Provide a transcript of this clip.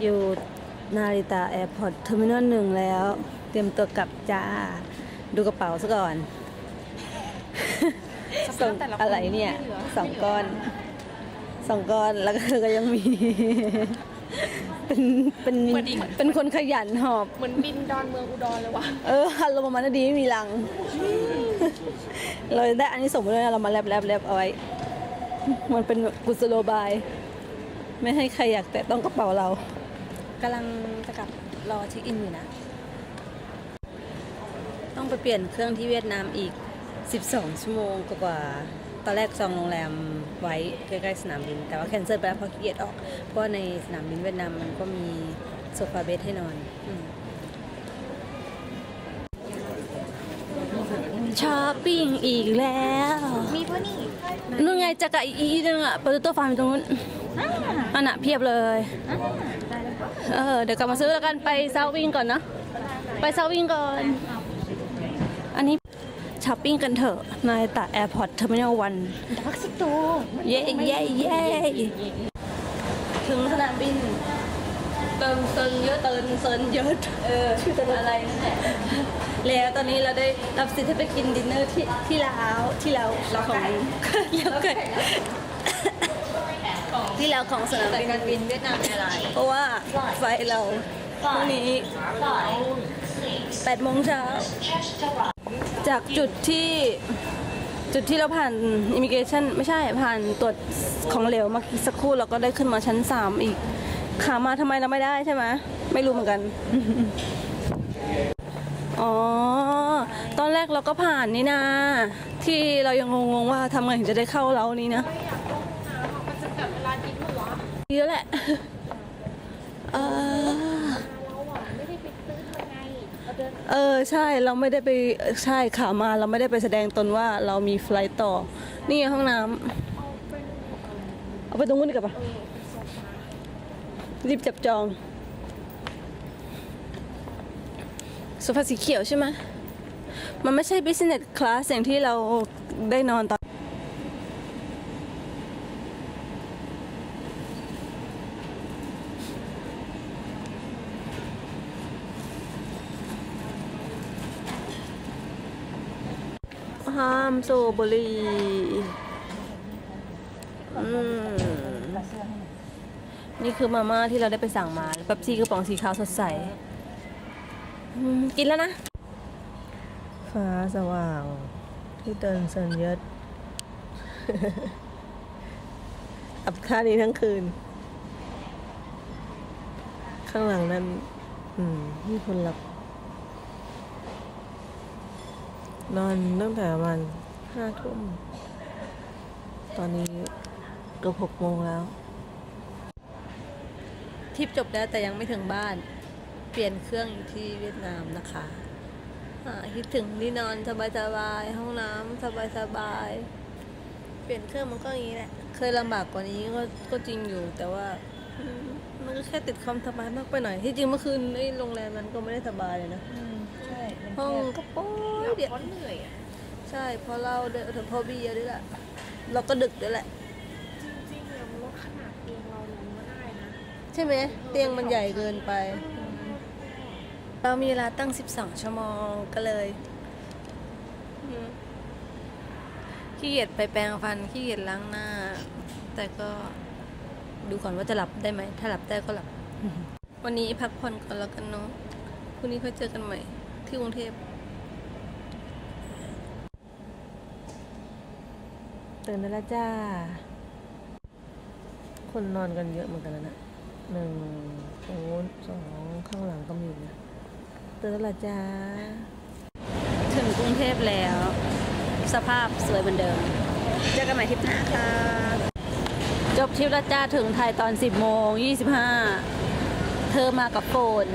อยู่นาริตาแอร์พอร์ตเทอร์มินอลหนึ่งแล้ว เตรียมตัวกลับจ้า ดูกระเป๋าซะก่อน ส่งอะไรเนี่ยสองก้อนสองก้อนแล้วก็ก็ยังมี เป็นเป็นเป็นคนขยันหอบ เหมือนบินดอนเมืองอุดรเลยวะเออฮัลโหลประมาณนั้นดีไม่มีรัง เราได้อันนี้ส่งไปเลยนะเรามาแลบแลบแลบเอาไว้ มันเป็นกุศโลบาย ไม่ให้ใครอยากแตะต้องกระเป๋าเรากำลังจะกลับรอเช็คอินอยู่นะ ต้องไปเปลี่ยนเครื่องที่เวียดนามอีก 12 ชั่วโมงกว่าตอนแรกจองโรงแรมไว้ใกล้ๆสนามบิน แต่ว่าแคนเซิลไปแล้วเพราะขี้เกียจออก เพราะในสนามบินเวียดนามมันก็มีโซฟาเบดให้นอนอ ช้อปปิ้งอีกแล้ว มีพวกนี้นู่นไงจักรอีกอีกนึงอะโปเตโต้ฟาร์มอยู่ตรงนู้นอันน่ะเพียบเลยเออเดี๋ยวกลับมาซื้อแล้วกันไปเซาวิ่งก่อนเนาะไปเซาวิ่งก่อน อันนี้ช้อปปิ้งกันเถอะในตาแอร์พอร์ตเทอร์มินอลวันดักสิโตเย้เย้เย้ถึงสนามบิน เติมเติมเยอะเติมเติมเยอะเออชื่อเติมอะไรนั่นแหละแล้วตอนนี้เราได้รับสิทธิ์ให้ไปกินดินเนอร์ที่ที่ลาวที่ลาวของแล้วไก่ที่ลาวของสนามบินการบินเวียดนามแอร์ไลน์เพราะว่าไฟล์เราพรุ่งนี้8โมงเช้าจากจุดที่จุดที่เราผ่านอิมิเกชันไม่ใช่ผ่านตรวจของเหลวมาสักครู่เราก็ได้ขึ้นมาชั้น 3 อีก ขามาทำไมเราไม่ได้ใช่ไหมไม่รู้เหมือนกัน อ๋อ ตอนแรกเราก็ผ่านนี่นะที่เรายังงงๆว่าทำไงถึงจะได้เข้าเรานี้นะมันจะแบบเวลาบินหัวเยอะแหละเออเราอะไม่ได้ไปซื้อมาไงเราเดินเออใช่เราไม่ได้ไปใช่ขามาเราไม่ได้ไปแสดงตนว่าเรามีไฟลท์ต่อ นี่ไงห้องน้ำเอาไปตรงนู้นดีกว่าปะ รีบจับจองโซฟาสีเขียวใช่ไหมมันไม่ใช่ business class อย่างที่เราได้นอนตอนห้ามสูบบุหรี่อืม นี่คือมาม่าที่เราได้ไปสั่งมาแบบซี่กระป๋องสีขาวสดใสกินแล้วนะ ฟ้าสว่างที่เตินเซินยอะอับค่านี้ทั้งคืน ข้างหลังนั่นอืมมีคนหลับ นอนตั้งแต่ประมาณห้าทุ่ม ตอนนี้เกือบหกโมงแล้ว ทริปจบแล้วแต่ยังไม่ถึงบ้าน เปลี่ยนเครื่องอยู่ที่เวียดนามนะคะอ่าคิดถึงที่นอนสบายๆห้องน้ำสบายๆเปลี่ยนเครื่องมันก็อย่างนี้แหละ เคยลำบากกว่านี้ก็ก็จริงอยู่ แต่ว่าอืมมันก็แค่ติดความสบายมากไปหน่อย ที่จริงเมื่อคืนไอ้โรงแรมมันก็ไม่ได้สบายเลยนะใช่ห้องก็โป๊ยเดียวเพราะเหนื่อยอะใช่เพราะเราเดนเพราะเบียร์ด้วยแหละเราก็ดึกด้วยแหละ จริงๆเราลดขนาดเตียงเราลงมาได้นะ ใช่ไหมเตียงมันใหญ่เกินไป เรามีเวลาตั้ง 12 ชั่วโมงก็เลยอืมขี้เกียจไปแปรงฟันขี้เกียจล้างหน้า แต่ก็ดูก่อนว่าจะหลับได้ไหม ถ้าหลับได้ก็หลับ วันนี้พักผ่อนก่อนแล้วกันเนาะพรุ่งนี้ค่อยเจอกันใหม่ ที่กรุงเทพตื่นได้แล้วจ้า คนนอนกันเยอะเหมือนกันแล้วนะ หนึ่งโอ้สองข้างหลังก็มีนะตื่นละจ้า ถึงกรุงเทพแล้ว สภาพสวยเหมือนเดิม เจอกันใหม่ทริปหน้าค่ะ จบทริปละจ้าถึงไทยตอน 10โมง25 เธอมากับฝน